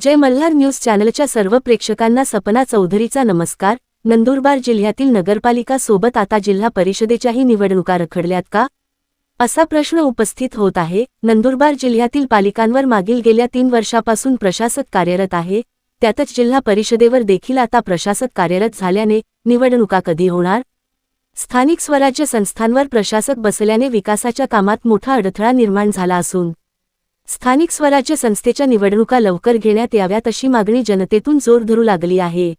जय Malhar news चॅनलच्या सर्व प्रेक्षकांना सपना चौधरीचा नमस्कार. नंदुरबार जिल्ह्यातील नगरपालिका सोबत आता जिल्हा परिषदेच्याही निवडणुका रखडल्यात का? असा प्रश्न उपस्थित होत आहे. नंदुरबार जिल्ह्यातील पालिकांवर मागील गेल्या तीन वर्षापासून प्रशासक कार्यरत आहे. त्यातच जिल्हा परिषदेवर देखील आता प्रशासक कार्यरत झाल्याने निवडणुका कधी होणार? स्थानिक स्वराज्य संस्थांवर प्रशासक बसल्याने विकासाच्या कामात मोठा अडथळा निर्माण झाला असून स्थानिक स्वराज्य संस्थेच्या निवडणुका लवकर घेण्यात याव्यात अशी मागणी जनतेतून जोर धरू लागली आहे.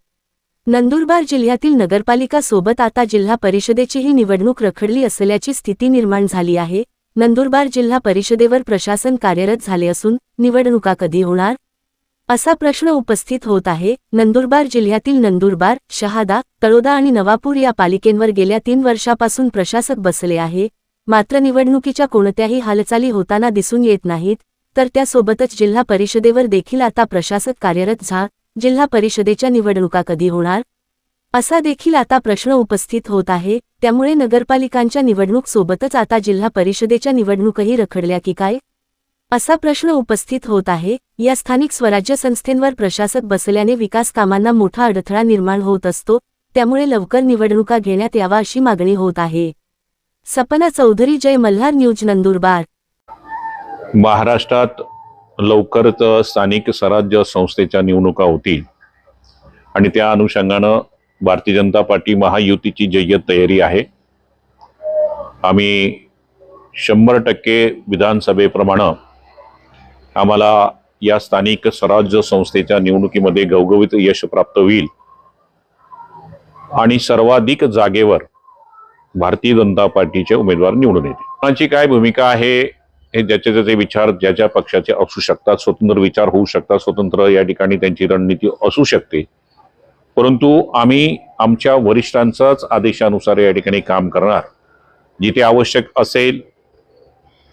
नंदुरबार जिल्ह्यातील नगरपालिका सोबत आता जिल्हा परिषदेचीही निवडणूक रखडली असल्याची स्थिती निर्माण झाली आहे. नंदुरबार जिल्हा परिषदेवर प्रशासन कार्यरत झाले असून निवडणुका कधी होणार? असा प्रश्न उपस्थित होत आहे. नंदुरबार जिल्ह्यातील नंदुरबार शहादा तळोदा आणि नवापूर या पालिकेंवर गेल्या तीन वर्षापासून प्रशासक बसले आहे. मात्र निवडणुकीच्या कोणत्याही हालचाली होताना दिसून येत नाहीत. तर त्यासोबतच जिल्हा परिषदेवर देखील आता प्रशासक कार्यरत झा जिल्हा परिषदेच्या निवडणुका कधी होणार? असा देखील आता प्रश्न उपस्थित होत आहे त्यामुळे नगरपालिकांच्या निवडणूक सोबतच आता जिल्हा परिषदेच्या निवडणूकही रखडल्या की काय? असा प्रश्न उपस्थित होत आहे या स्थानिक स्वराज्य संस्थेंवर प्रशासक बसल्याने विकास कामांना मोठा अडथळा निर्माण होत असतो त्यामुळे लवकर निवडणुका घेण्यात यावा अशी मागणी होत आहे. सपना चौधरी जय मल्हार न्यूज नंदुरबार. महाराष्ट्रात लवकरच स्थानिक स्वराज्य संस्थेच्या निवडणुका होतील. आणि त्या अनुषंगानं भारतीय जनता पार्टी महायुतीची जय्यत तयारी आहे. आम्ही शंभर टक्के विधानसभेप्रमाणे आम्हाला या स्थानिक स्वराज्य संस्थेच्या निवडणुकीमध्ये गवगवित यश प्राप्त होईल. आणि सर्वाधिक जागेवर भारतीय जनता पार्टीचे उमेदवार निवडून येतील. कोणाची काय भूमिका आहे हे ज्याचे ज्याचे विचार ज्या ज्या पक्षाचे असू शकतात स्वतंत्र विचार होऊ शकतात स्वतंत्र या ठिकाणी त्यांची रणनीती असू शकते. परंतु आम्ही आमच्या वरिष्ठांचाच आदेशानुसार या ठिकाणी काम करणार. जिथे आवश्यक असेल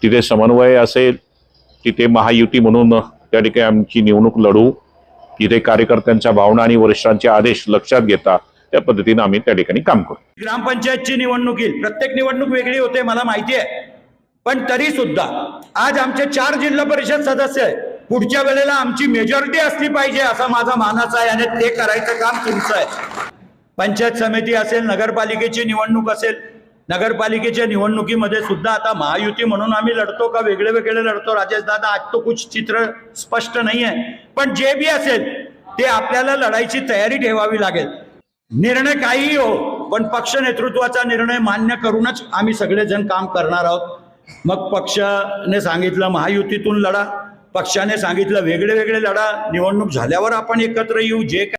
तिथे समन्वय असेल तिथे महायुती म्हणून त्या ठिकाणी आमची निवडणूक लढू तिथे कार्यकर्त्यांच्या भावना आणि वरिष्ठांचे आदेश लक्षात घेता त्या पद्धतीने आम्ही त्या ठिकाणी काम करू. ग्रामपंचायतची निवडणुकी प्रत्येक निवडणूक वेगळी होते मला माहिती आहे. पण तरी सुद्धा आज आमचे चार जिल्हा परिषद सदस्य आहे पुढच्या वेळेला आमची मेजॉरिटी असली पाहिजे असा माझा मानस आहे आणि ते करायचं काम तुमचं आहे. पंचायत समिती असेल नगरपालिकेची निवडणूक असेल नगरपालिकेच्या निवडणुकीमध्ये सुद्धा आता महायुती म्हणून आम्ही लढतो का वेगळे वेगळे लढतो? राजेश दादा आज तो कुछ चित्र स्पष्ट नाही आहे. पण जे बी असेल ते आपल्याला लढायची तयारी ठेवावी लागेल. निर्णय काहीही हो पण पक्ष नेतृत्वाचा निर्णय मान्य करूनच आम्ही सगळेजण काम करणार आहोत. मग पक्षाने सांगितलं महायुतीतून लढा. पक्षाने सांगितलं वेगळे वेगळे लढा. निवडणूक झाल्यावर आपण एकत्र येऊ. जे काय